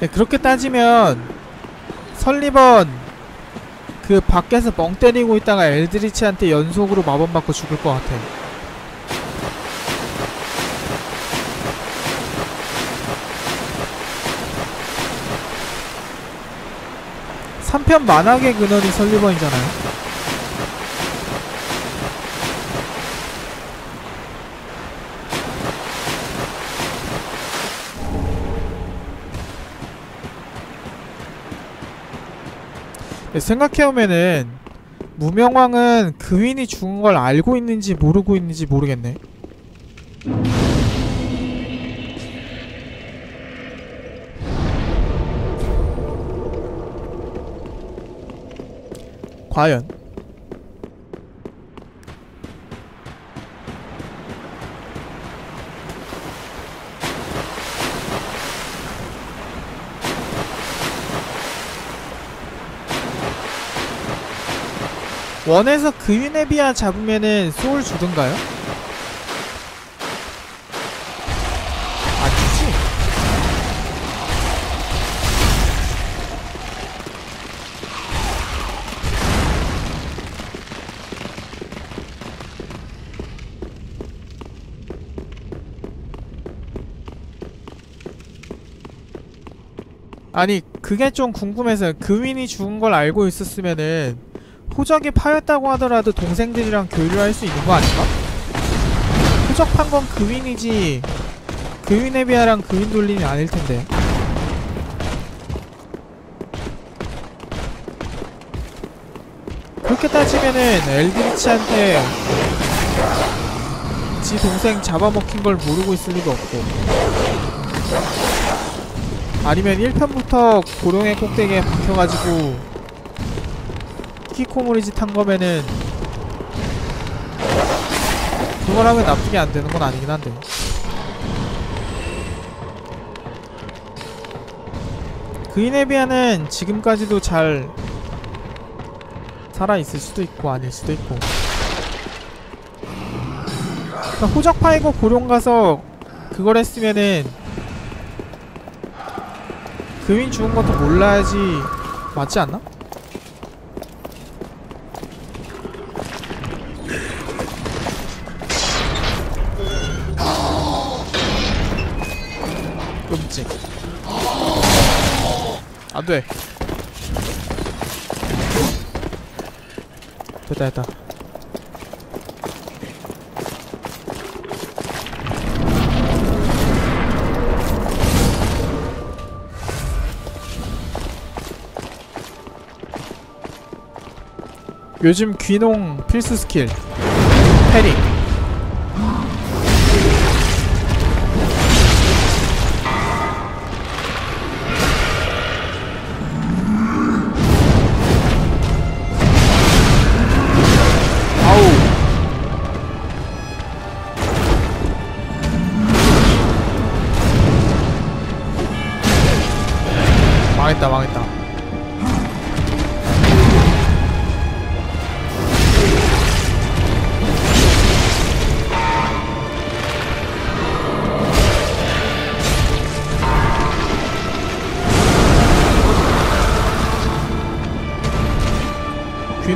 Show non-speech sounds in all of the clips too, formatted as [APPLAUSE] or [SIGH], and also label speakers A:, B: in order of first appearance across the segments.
A: 네, 그렇게 따지면 설리번 그 밖에서 멍 때리고 있다가 엘드리치한테 연속으로 마법 맞고 죽을 것 같아. 삼편 만악의 근원이 설리번이잖아요. 생각해보면은 무명왕은 그윈이 죽은 걸 알고 있는지 모르고 있는지 모르겠네. 과연 원에서 그윈에비아 잡으면은 소울 주던가요? 안 주지? 아니 그게 좀 궁금해서 그윈이 죽은 걸 알고 있었으면은 호적이 파였다고 하더라도 동생들이랑 교류를 할 수 있는 거 아닌가? 호적 판 건 그윈이지 그윈에 비하랑 그윈 돌림이 아닐 텐데 그렇게 따지면은 엘드리치한테 지 동생 잡아먹힌 걸 모르고 있을 리가 없고 아니면 1편부터 고령의 꼭대기에 박혀가지고 키코모리지 탄 거면은 그걸 하면 납득이 안 되는 건 아니긴 한데 그이네비아는 지금까지도 잘 살아있을 수도 있고 아닐 수도 있고 그러니까 호적 파이고 고룡 가서 그걸 했으면은 그윈 죽은 것도 몰라야지 맞지 않나? 안돼. 됐다 됐다. 요즘 귀농 필수 스킬. 패링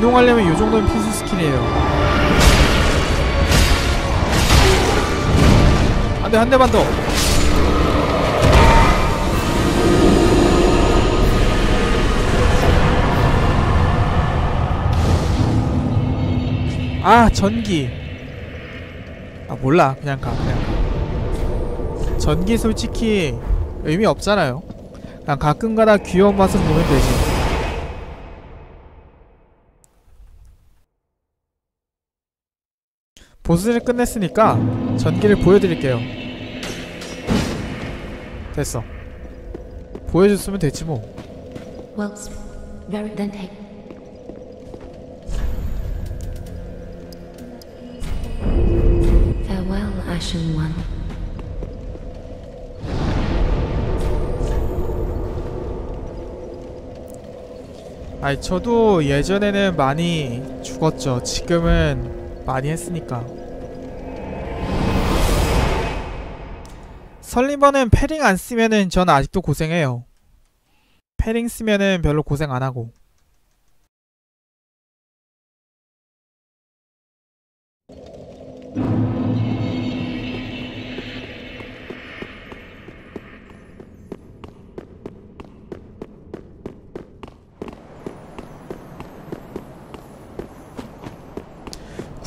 A: 귀농하려면 요 정도는 필수 스킬이에요. 안돼 한 대만 더. 아 전기. 아 몰라 그냥 가 그냥. 가. 전기 솔직히 의미 없잖아요. 그냥 가끔 가다 귀여운 맛은 보면 되지. 보스를 끝냈으니까 전기를 보여드릴게요. 됐어. 보여줬으면 됐지 뭐.
B: Well, very then take. Farewell, Ashen One.
A: 아니 저도 예전에는 많이 죽었죠. 지금은 많이 했으니까. 설리번은 패링 안 쓰면은 전 아직도 고생해요. 패링 쓰면은 별로 고생 안 하고.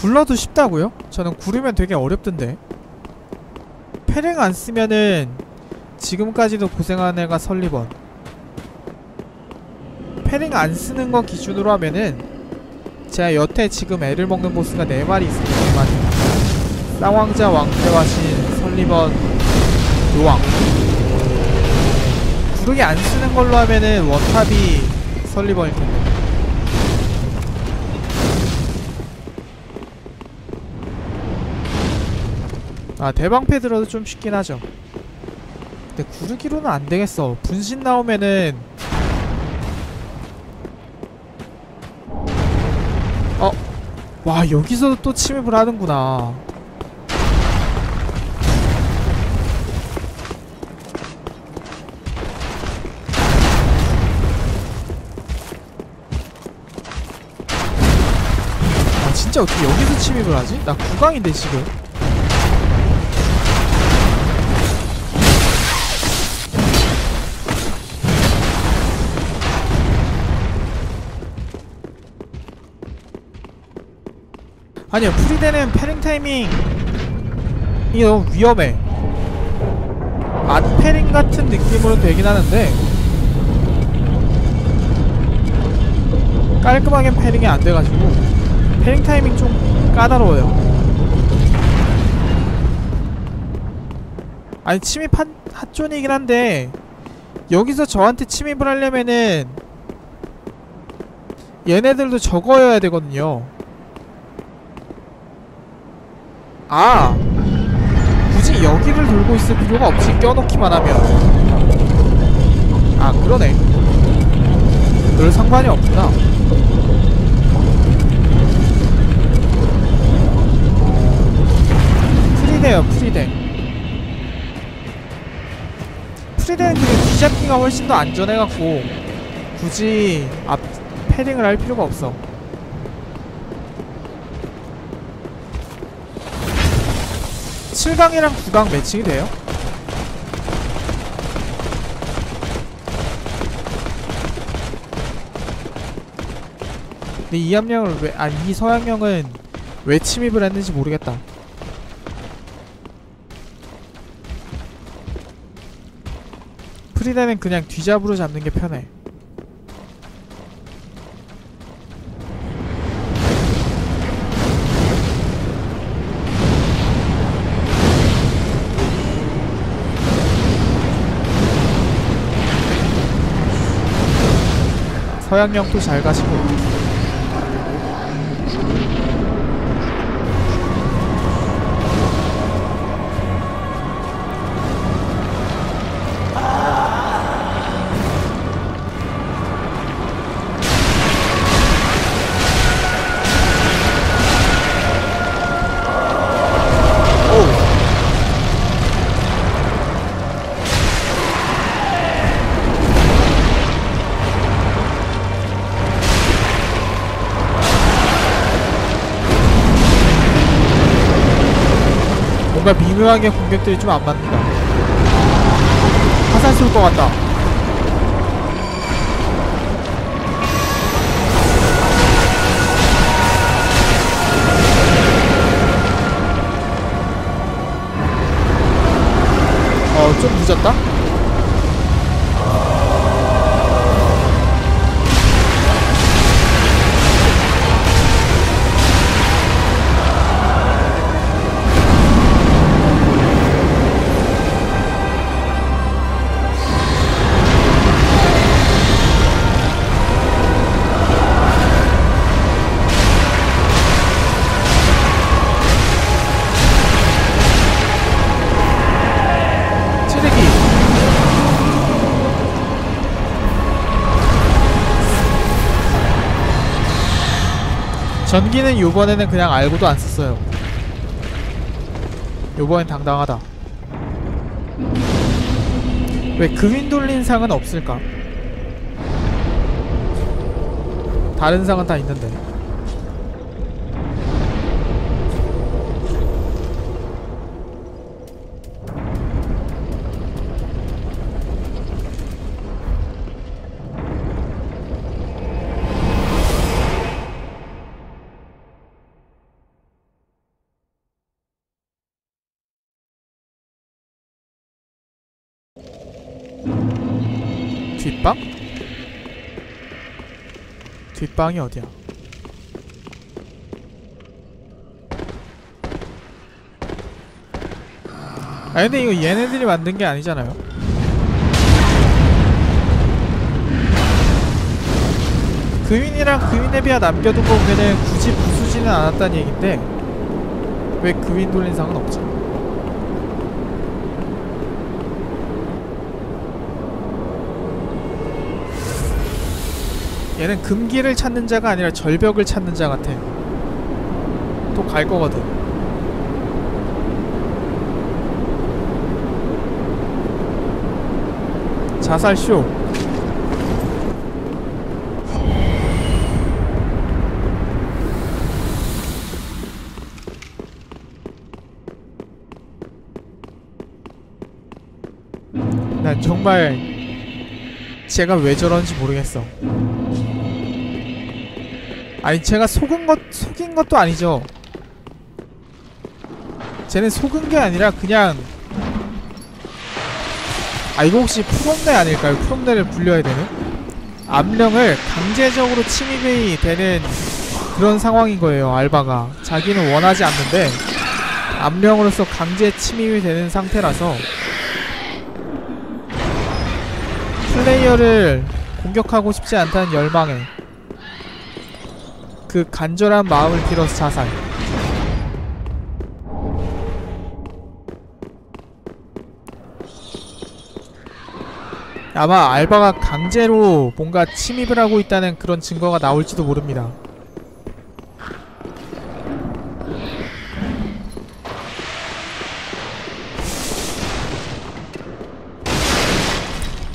A: 굴러도 쉽다고요? 저는 구르면 되게 어렵던데. 패링 안 쓰면은 지금까지도 고생한 애가 설리번. 패링 안 쓰는 거 기준으로 하면은 제가 여태 지금 애를 먹는 보스가 4마리 있습니다. 4마리. 쌍왕자, 왕태와 신, 설리번, 요왕. 구르기 안 쓰는 걸로 하면은 원탑이 설리번일 텐데. 아 대방패 들어도 좀 쉽긴 하죠. 근데 구르기로는 안 되겠어. 분신 나오면은. 어? 와 여기서도 또 침입을 하는구나. 아 진짜 어떻게 여기서 침입을 하지? 나 구강인데 지금 아니야 프리데는 패링 타이밍. 이 너무 위험해. 안 패링 같은 느낌으로 되긴 하는데. 깔끔하게 패링이 안 돼가지고. 패링 타이밍 좀 까다로워요. 아니 침입 한, 핫존이긴 한데 여기서 저한테 침입을 하려면은 얘네들도 적어야 되거든요 아 굳이 여기를 돌고 있을 필요가 없이 껴놓기만 하면. 아 그러네. 별 상관이 없구나. 프리데요 프리데. 프리데는 뒤잡기가 훨씬 더 안전해갖고 굳이 앞 패링을 할 필요가 없어 칠강이랑 9강 매칭이 돼요? 근데 이 함령을 왜, 아니 이 서양령은 왜 침입을 했는지 모르겠다. 프리다는 그냥 뒤잡으로 잡는 게 편해. 서양령도 잘 가시고 미묘하게 공격들이 좀 안 맞는다. 화살 쏠 것 같다. 어, 좀 늦었다? 전기는 요번에는 그냥 알고도 안 썼어요. 요번엔 당당하다. 왜 그윈 돌린 상은 없을까? 다른 상은 다 있는데. 뒷방이 어디야? 아 근데 이거 얘네들이 만든 게 아니잖아요. 그윈이랑 그윈에 비하 남겨둔 거 보면은 굳이 부수지는 않았다는 얘긴데 왜 그윈 돌린 상은 없지? 얘는 금기를 찾는 자가 아니라 절벽을 찾는 자 같아. 또 갈 거거든. 자살 쇼. 난 정말 제가 왜 저런지 모르겠어. 아니 제가 속은 것 속인 것도 아니죠. 쟤는 속은 게 아니라 그냥 아 이거 혹시 프롬네 아닐까요? 프롬네를 불려야 되는 암령을 강제적으로 침입이 되는 그런 상황인 거예요. 알바가 자기는 원하지 않는데 암령으로서 강제 침입이 되는 상태라서 플레이어를 공격하고 싶지 않다는 열망에 그 간절한 마음을 빌어서 자살. 아마 알바가 강제로 뭔가 침입을 하고 있다는 그런 증거가 나올지도 모릅니다.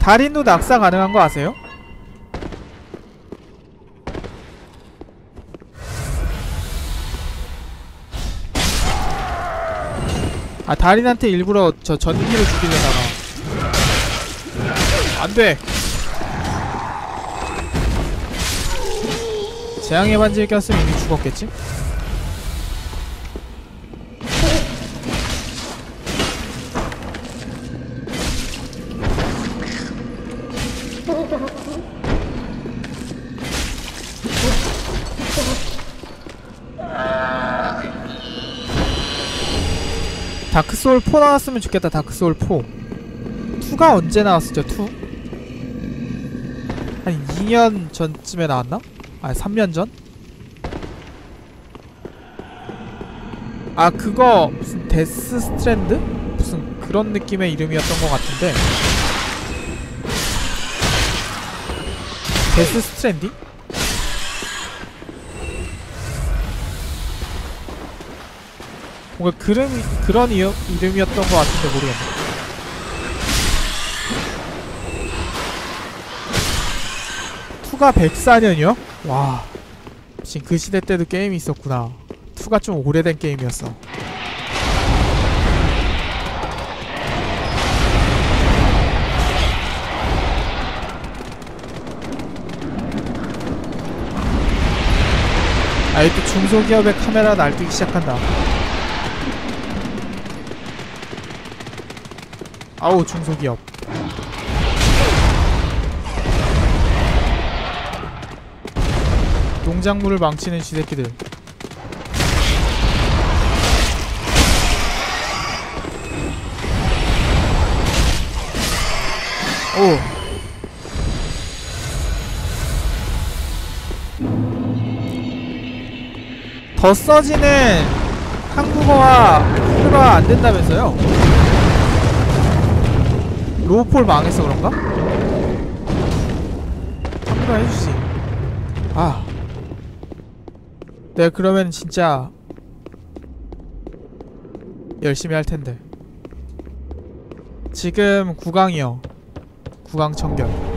A: 달인도 낙사 가능한 거 아세요? 아 달인한테 일부러 저 전기를 죽이려다가 안돼 재앙의 반지를 꼈으면 이미 죽었겠지? 다크소울 4 나왔으면 좋겠다 다크소울 4 2가 언제 나왔었죠 2? 한 2년 전쯤에 나왔나? 아 3년 전? 아 그거 무슨 데스 스트랜드? 무슨 그런 느낌의 이름이었던 것 같은데 데스 스트랜딩? 뭔가 그런 그런 이어, 이름이었던 것 같은데 모르겠네. 투가 104년이요? 와, 지금 그 시대 때도 게임이 있었구나. 투가 좀 오래된 게임이었어. 아이 또 중소기업의 카메라 날뛰기 시작한다. 아우 중소기업 농작물을 망치는 쥐새끼들. 오. 더 써지는 한국어와 한글화 안 된다면서요? 로우폴 망해서 그런가? 한글화 해주지. 아. 네, 그러면 진짜 열심히 할 텐데. 지금 9강이요. 9강 청결.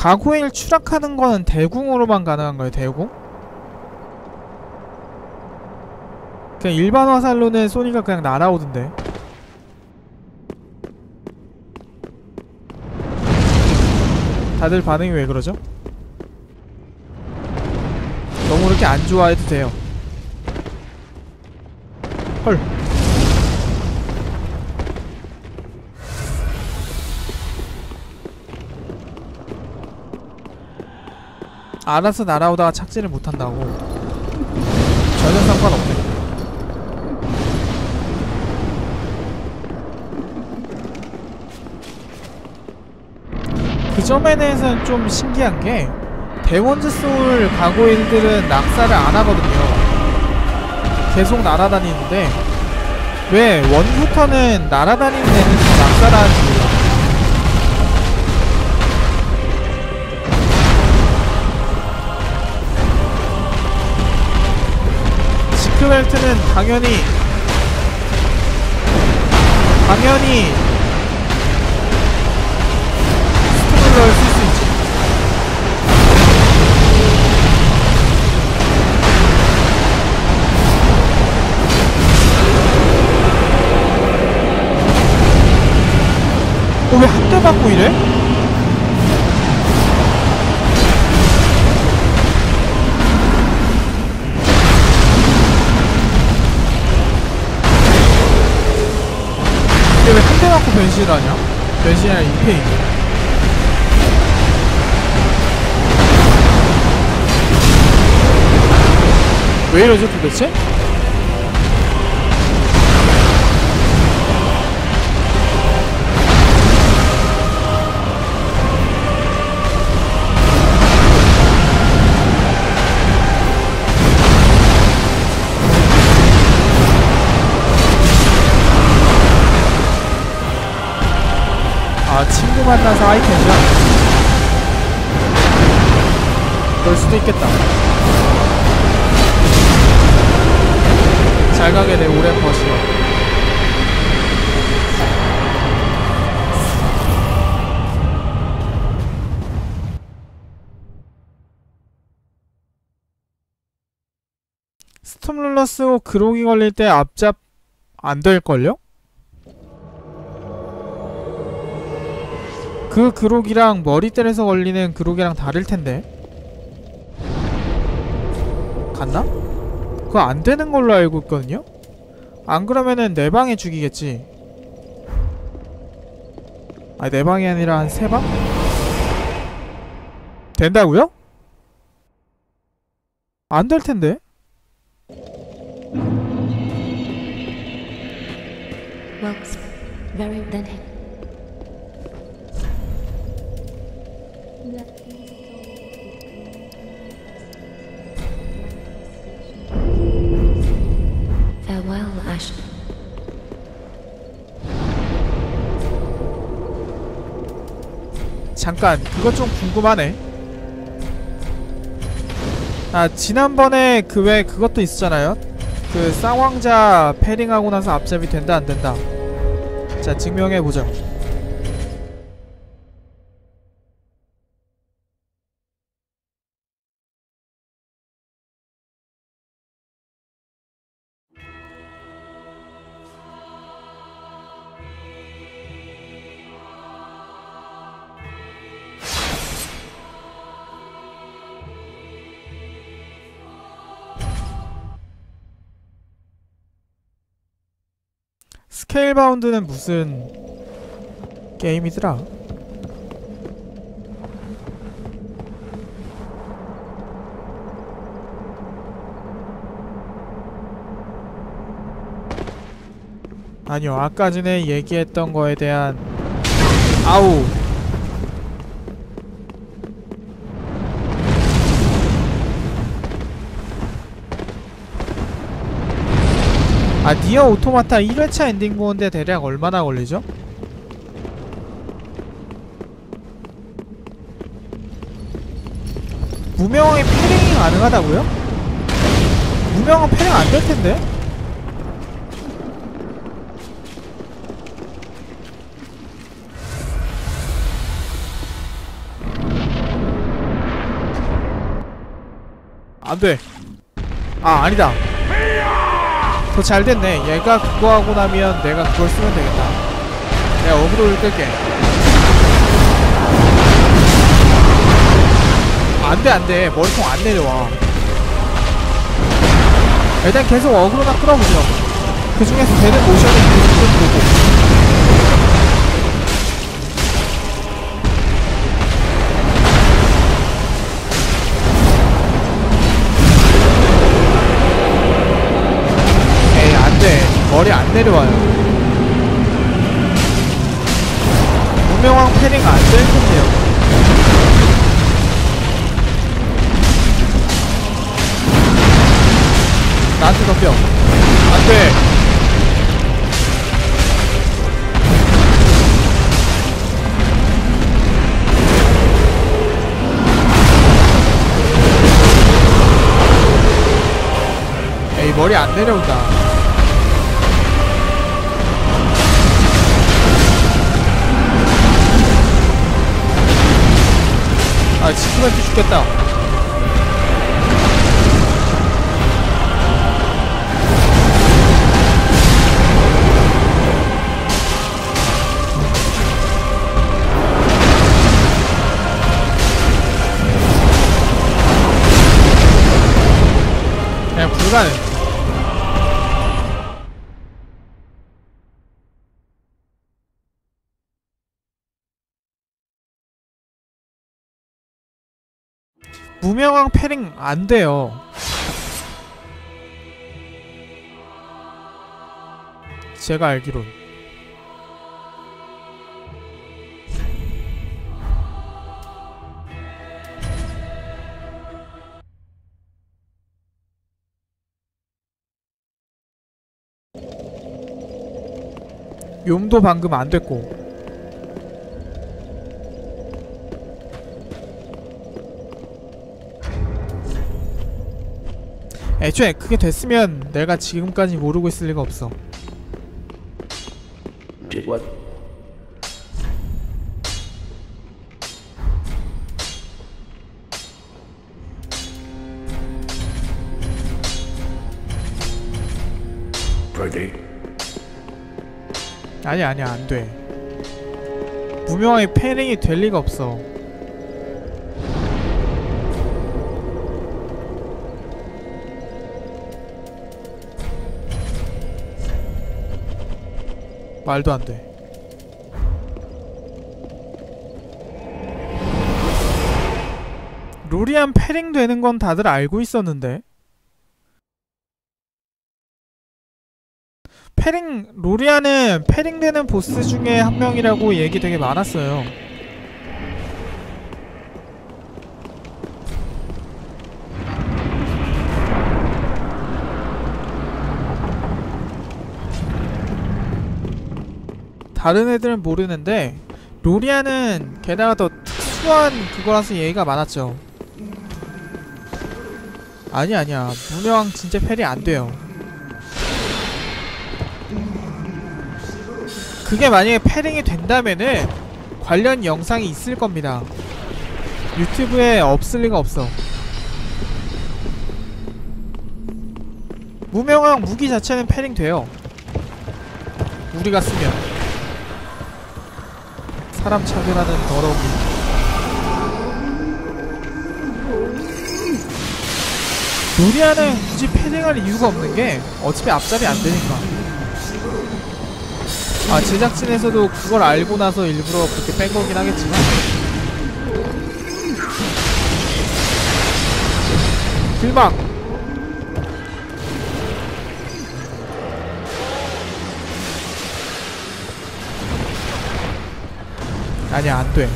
A: 가고일 추락하는 거는 대궁으로만 가능한 거예요 대궁? 그냥 일반 화살로는 소니가 그냥 날아오던데 다들 반응이 왜 그러죠? 너무 그렇게 안 좋아해도 돼요 헐 알아서 날아오다가 착지를 못한다고. 전혀 상관없네. 그 점에 대해서는 좀 신기한 게 데몬즈 소울 가고일들은 낙사를 안 하거든요. 계속 날아다니는데 왜 원부터는 날아다니는 애는 더 낙사를 하는지 몰라 시크벨트는 당연히 당연히 스톱을 쓸수 있지 어, 왜한대 맞고 이래? 변신을 하냐? 변신이 아니라 임페인 왜 이러죠 도대체? 아 친구 만나서 아이템이야? 그럴 수도 있겠다 잘 가게 내 오랜 버시요 스톰룰러 쓰고 그로기 걸릴 때 앞잡 안 될걸요? 그 그록이랑 머리때에서 걸리는 그록이랑 다를 텐데. 갔나? 그거 안 되는 걸로 알고 있거든요? 안 그러면은 네 방에 죽이겠지. 네 방이 아니라 한 세 방? 된다고요? 안 될 텐데.
B: Well, very then Farewell, Ashton.
A: 잠깐 그거 좀 궁금하네. 아 지난번에 그외 그것도 있었잖아요. 그 쌍왕자 패링하고 나서 앞잡이 된다 안 된다. 자 증명해보자 스케일 바운드는 무슨 게임이더라? 아니요, 아까 전에 얘기했던 거에 대한 아우 아 니어 오토마타 1회차 엔딩 보는데 대략 얼마나 걸리죠? 무명의 패링이 가능하다고요? 무명은 패링 안 될 텐데? 안 돼. 아, 아니다. 더 잘 됐네. 얘가 그거 하고 나면 내가 그걸 쓰면 되겠다. 내가 어그로를 끌게. 안돼 안돼. 머리통 안 내려와. 일단 계속 어그로나 끌어보죠. 그 중에서 되는 모션을 계속 보고 머리 안 내려와요. 무명왕 패링 안될 텐데요. 나한테 덤벼 안돼! 에이 머리 안 내려온다 아 지크멘트 죽겠다. 그냥 불가능 무명왕 패링 안 돼요. 제가 알기론. 용도 방금 안 됐고. 애초에 그게 됐으면 내가 지금까지 모르고 있을 리가 없어. 아니 아니야 안 돼. 무명하게 패링이 될 리가 없어. 말도 안 돼. 로리안 패링 되는 건 다들 알고 있었는데. 패링 로리아는 패링 되는 보스 중에 한 명이라고 얘기 되게 많았어요. 다른 애들은 모르는데 로리아는 게다가 더 특수한 그거라서 얘기가 많았죠. 아니 아니야 무명 진짜 패리 안 돼요. 그게 만약에 패링이 된다면은 관련 영상이 있을 겁니다. 유튜브에 없을 리가 없어. 무명왕 무기 자체는 패링 돼요. 우리가 쓰면 사람 차별하는 더러운 일. 노리아는 굳이 패링할 이유가 없는 게 어차피 앞잡이 안 되니까. 아 제작진에서도 그걸 알고 나서 일부러 그렇게 뺀 거긴 하겠지만 길막 아니야 안돼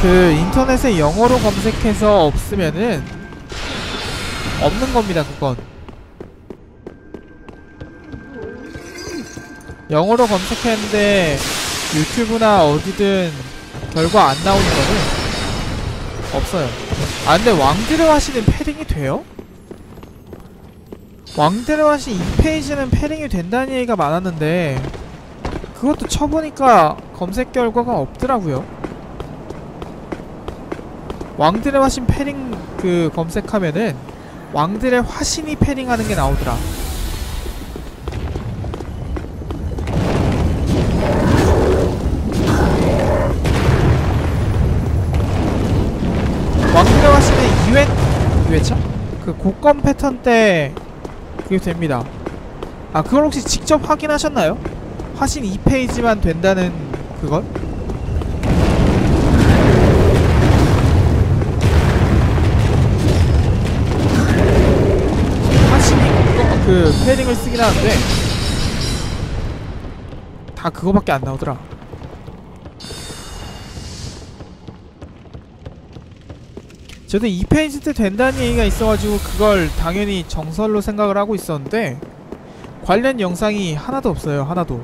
A: 그 인터넷에 영어로 검색해서 없으면은 없는 겁니다 그건 영어로 검색했는데 유튜브나 어디든 결과 안 나오는 거는 없어요. 아 근데 왕드를 하시는 패링이 돼요? 왕드를 하신 이 페이지는 패링이 된다는 얘기가 많았는데 그것도 쳐보니까 검색 결과가 없더라고요. 왕들의 화신 패링 그 검색하면은 왕들의 화신이 패링하는 게 나오더라. 왕들의 화신은 2회 2회차? 그 곡검 패턴 때 그게 됩니다. 아 그걸 혹시 직접 확인하셨나요? 화신 2페이지만 된다는 그건? 화신이 그 패링을 쓰긴 하는데 다 그거밖에 안 나오더라. 저도 2페이지 때 된다는 얘기가 있어가지고 그걸 당연히 정설로 생각을 하고 있었는데 관련 영상이 하나도 없어요 하나도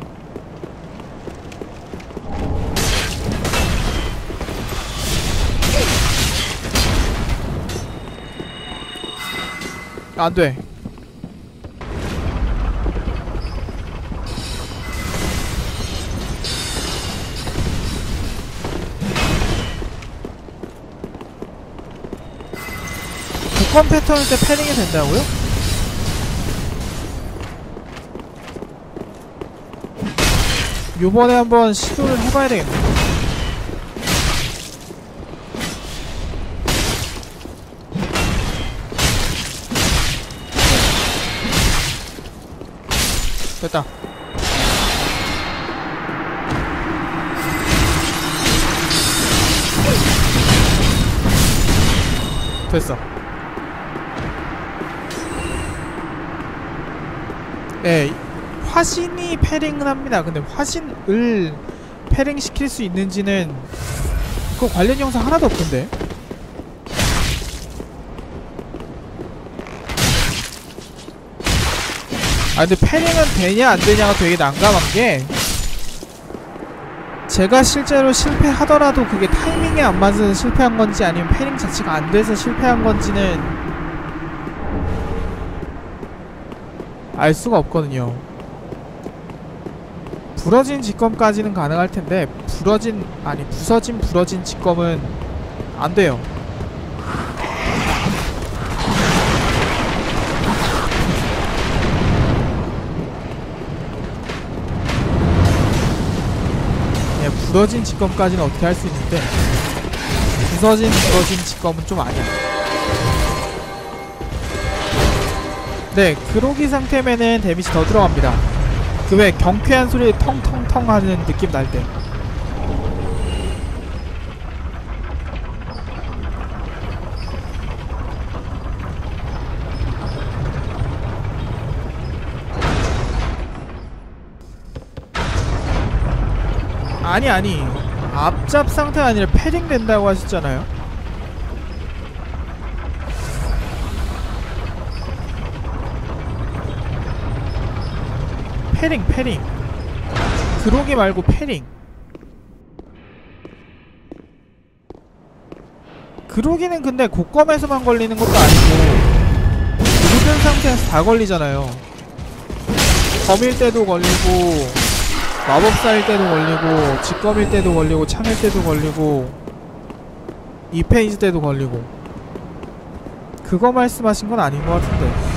A: 안 돼 복권 패턴일 때 패링이 된다고요? 요번에 한번 시도를 해봐야 되겠네. 됐다. 됐어. 네, 화신이 패링은 합니다. 근데 화신을 패링 시킬 수 있는지는 그 관련 영상 하나도 없던데. 아 근데 패링은 되냐 안 되냐가 되게 난감한 게 제가 실제로 실패하더라도 그게 타이밍에 안 맞아서 실패한 건지 아니면 패링 자체가 안 돼서 실패한 건지는 알 수가 없거든요. 부러진 직검까지는 가능할 텐데 부러진 아니 부서진 부러진 직검은 안 돼요. 예, 부러진 직검까지는 어떻게 할 수 있는데 부서진 부러진 직검은 좀 아니야. 네, 그로기 상태면은 데미지 더 들어갑니다. 그 왜 경쾌한 소리 텅텅텅 하는 느낌 날 때. 아니 아니. 앞잡 상태가 아니라 패딩 된다고 하셨잖아요. 패링 패링 그로기 말고 패링 그로기는 근데 곡검에서만 걸리는 것도 아니고 모든 상태에서 다 걸리잖아요. 검일 때도 걸리고 마법사일 때도 걸리고 직검일 때도 걸리고 창일 때도 걸리고 2페이지 때도 걸리고 그거 말씀하신 건 아닌 것 같은데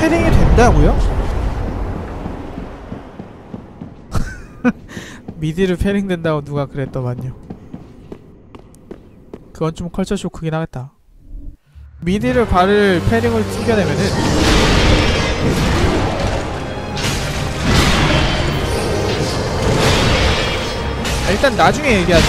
A: 패링이 된다고요? [LAUGHS] 미디를 패링 된다고 누가 그랬더만요. 그건 좀 컬처 쇼크긴 하겠다. 미디를 발을 패링을 튕겨내면은 아, 일단 나중에 얘기하죠.